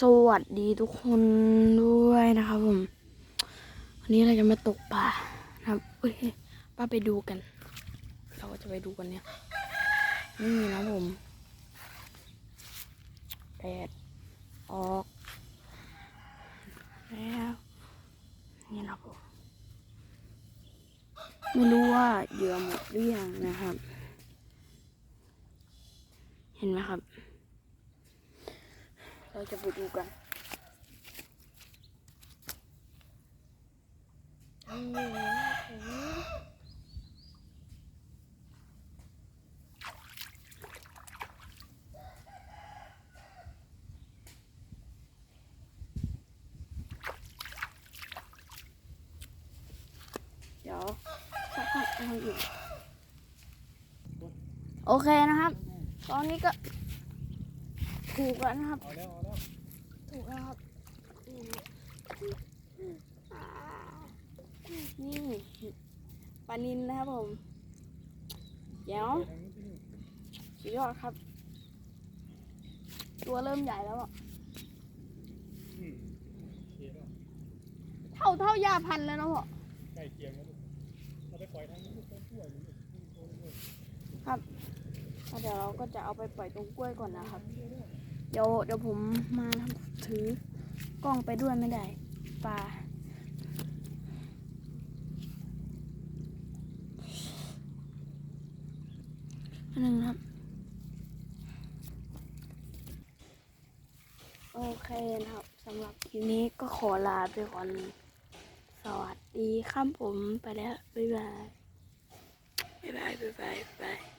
สวัสดีทุกคนด้วยนะครับผม วันนี้เราจะมาตกปลานะครับเอ้ยป้าไปดูกัน เราก็จะไปดูกันเนี่ย นี่นะผมแดดออก แล้ว นี่นะผมไม่รู้ว่าเหยื่อหมดหรือยังนะครับ เห็นไหมครับ เราจะไปดูกันเดี๋ยวสักพักทำอีกโอเคนะครับ ตอนนี้ก็ ถูกแล้วนะครับ เอาแล้วเอาแล้วถูกแล้วครับ นี่ปลานินนะครับผมเดี๋ยวสุดยอดครับ ตัวเริ่มใหญ่แล้วอะ อืมโอเคแล้วเท่าเท่ายาพันธุ์แล้วนะพ่อ ใกล้เคียงแล้วลูกเราไปปล่อยทางนี้ลูกต้นกล้วยอยู่ลูกต้นกล้วยด้วยแล้วเดี๋ยวเราก็จะเอาไปปล่อยตรงกล้วยก่อนนะครับ เเดี๋ยวเดี๋ยวผมมาถือกล้องไปด้วยไม่ได้ปลาอันนึงครับ โอเคนะครับสำหรับคลิปนี้ก็ขอลาไปก่อน สวัสดีครับผมไปแล้ว บ๊ายบาย บ๊ายบาย บ๊ายบายบ๊ายบาย